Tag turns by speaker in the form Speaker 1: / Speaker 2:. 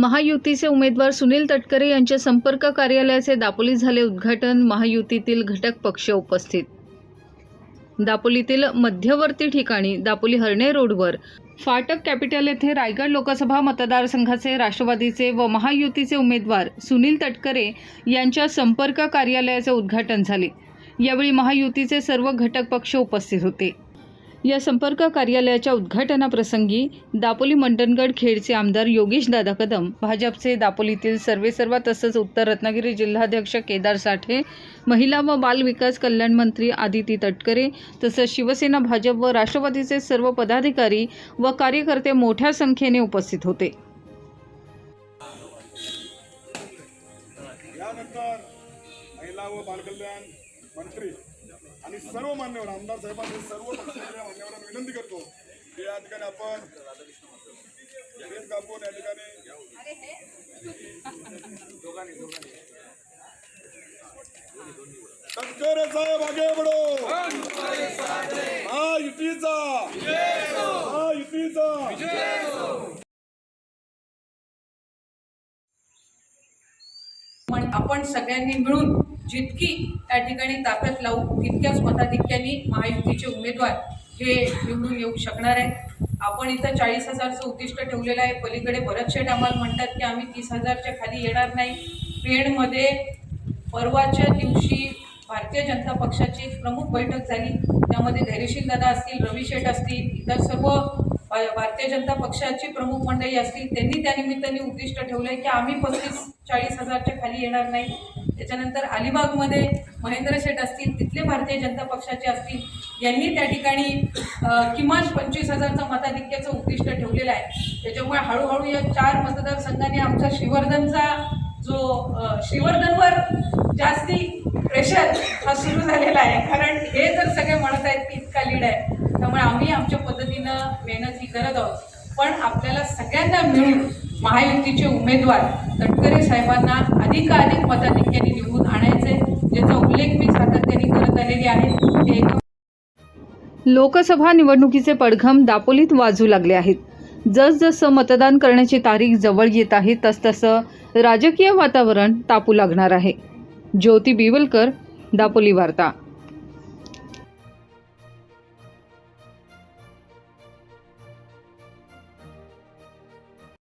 Speaker 1: महायुतीचे उमेदवार सुनील तटकरे यांच्या संपर्क कार्यालयाचे दापोली झाले उद्घाटन महायुतीतील घटक पक्ष उपस्थित. दापोलीतील मध्यवर्ती ठिकाणी दापोली हरणे रोडवर फाटक कॅपिटल येथे रायगड लोकसभा मतदारसंघाचे राष्ट्रवादीचे व महायुतीचे उमेदवार सुनील तटकरे यांच्या संपर्क कार्यालयाचे उद्घाटन झाले. यावेळी महायुतीचे सर्व घटक पक्ष उपस्थित होते. या संपर्क कार्यालयाच्या उद्घाटनाप्रसंगी दापोली मंडणगड खेडचे आमदार योगेश दादा कदम भाजपचे दापोलीतील सर्वेसर्वा तसंच उत्तर रत्नागिरी जिल्हाध्यक्ष केदार साठे महिला व बाल विकास कल्याण मंत्री आदिती तटकरे तसंच शिवसेना भाजप व राष्ट्रवादीचे सर्व पदाधिकारी व कार्यकर्ते मोठ्या संख्येने उपस्थित होते.
Speaker 2: यानंतर महिला व बालकल्याण मंत्री आणि सर्व मान्यवर आमदार साहेबांचे सर्व पक्षाच्या मान्यवरांना विनंती करतो की या ठिकाणी आपण केस कापून या ठिकाणी तटकरे साहेब आगे बढो. हा युतीचा. हा युतीचा.
Speaker 3: पण आपण सगळ्यांनी मिळून जितकी त्या ठिकाणी ताकद लावू तितक्याच मताधिक्याने महायुतीचे उमेदवार हे निवडून येऊ शकणार आहेत. आपण इथं चाळीस हजारचं उद्दिष्ट ठेवलेलं आहे. पलीकडे भरतशेठ आम्हाला म्हणतात की आम्ही तीस हजारच्या खाली येणार नाही. पेणमध्ये परवाच्या दिवशी भारतीय जनता पक्षाची एक प्रमुख बैठक झाली. त्यामध्ये धैर्यशील दादा असतील रवी शेठ असतील इतर सर्व भारतीय जनता पक्षाची प्रमुख मंडळी असतील त्यांनी त्यानिमित्ताने उद्दिष्ट ठेवलं आहे की आम्ही पस्तीस चाळीस हजारच्या खाली येणार नाही. त्याच्यानंतर अलिबागमध्ये महेंद्र शेठ असतील तिथले भारतीय जनता पक्षाचे असतील यांनी त्या ठिकाणी किमान पंचवीस हजारचं मताधिक्याचं उद्दिष्ट ठेवलेलं आहे. त्याच्यामुळे हळूहळू या चार मतदारसंघाने आमचा श्रीवर्धनचा जो श्रीवर्धनवर जास्ती प्रेशर हा सुरू झालेला आहे. कारण हे जर सगळे म्हणत आहेत की इतका लीड आहे त्यामुळे आम्ही आमच्या पद्धतीनं मेहनत ही करत आहोत. पण आपल्याला सगळ्यांना मिळून महायुतीचे उमेदवार तटकरे साहेबांना अधिकाधिक मताधिक्याने निवडून आणायचे ज्याचा उल्लेख मी सातत्याने करत आलेली आहे. ते
Speaker 1: लोकसभा निवडणुकीचे पडघम दापोलीत वाजू लागले आहेत. जसजसं मतदान करण्याची तारीख जवळ येत आहे तसतसं राजकीय वातावरण तापू लागणार आहे. ज्योती बिवलकर दापोली वार्ता.